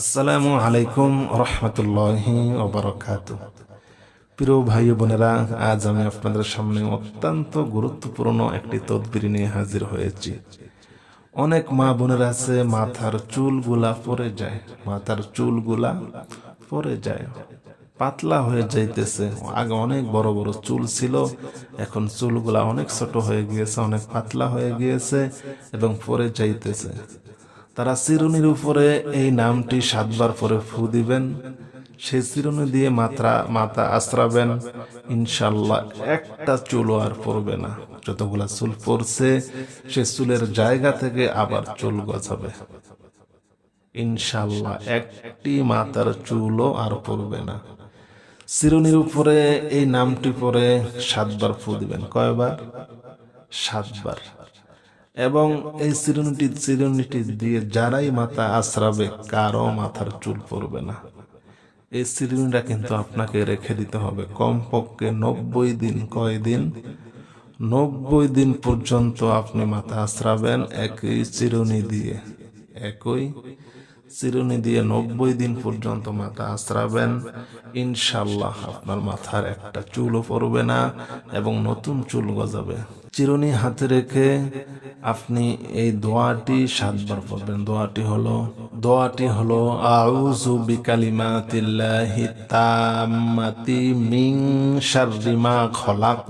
আসসালামু আলাইকুম রহমতুল্লাহি ওবরাকাত প্রিয় ভাই বোনেরা, আজ আমি আপনাদের সামনে অত্যন্ত গুরুত্বপূর্ণ একটি তদবির নিয়ে হাজির হয়েছি। অনেক মা বোনেরা আছে, মাথার চুলগুলা পরে যায়, মাথার চুলগুলা পরে যায়, পাতলা হয়ে যাইতেছে। আগে অনেক বড় বড় চুল ছিল, এখন চুলগুলা অনেক ছোট হয়ে গিয়েছে, অনেক পাতলা হয়ে গিয়েছে এবং পরে যাইতেছে। তারা চিরুনির উপরে এই নামটি সাতবার পরে ফু দিবেন। সেই চিরুনি দিয়ে মাত্রা মাথা আশ্রাবেন। ইনশাল্লাহ একটা চুলও আর পড়বে না। যতগুলা চুল পড়ছে সে চুলের জায়গা থেকে আবার চুল গজাবে। ইনশাল্লাহ একটি মাথার চুলও আর পড়বে না। চিরুনির উপরে এই নামটি পরে সাতবার ফু দিবেন। কয়বার? সাতবার। এবং এই চিরুনিটি চিরুনিটি দিয়ে যারাই মাথা আশ্রাবে কারও মাথার চুল পড়বে না। এই চিরুনিটা কিন্তু আপনাকে রেখে দিতে হবে। কমপক্ষে নব্বই দিন কয়দিন নব্বই দিন পর্যন্ত আপনি মাথা আশ্রাবেন একই চিরুনি দিয়ে, একই চিরুনি দিয়ে নব্বই দিন পর্যন্ত মাথা আশ্রাবেন, ইনশাল্লাহ আপনার মাথার একটা চুলও পড়বে না এবং নতুন চুল গজাবে। চিরুনি হাতে রেখে আপনি এই দোয়াটি সাতবার পড়বেন। দোয়াটি হলো দোয়াটি হলো, আউযু বিকালিমাতিল্লাহি তাম্মাতি মিন শাররি মা খলাক।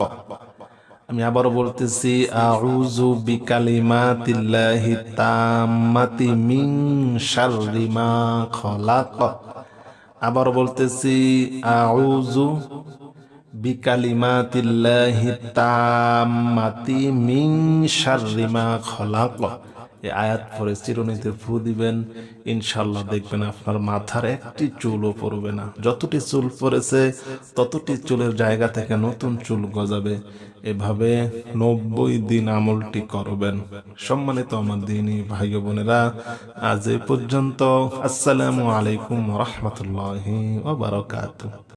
আমি আবারও বলতেছি, আউযু বিকালিমাতিল্লাহি তাম্মাতি মিন শাররি মা খলাক। আবারও বলতেছি, আউযু বিকালিমাতিল্লাহি তাম্মাতি মিন শাররি মা খলাক। এই আয়াত পরে চিরুনিতে ফু দিবেন। ইনশাল্লাহ দেখবেন আপনার মাথার একটি চুলও পড়বে না। যতটি চুল পড়েছে, ততটি চুলের জায়গা থেকে নতুন চুল গজাবে। এভাবে নব্বই দিন আমলটি করবেন। সম্মানিত আমার দিনী ভাই বোনেরা, আজ এ পর্যন্ত আসসালামু আলাইকুম রহমতুল্লাহ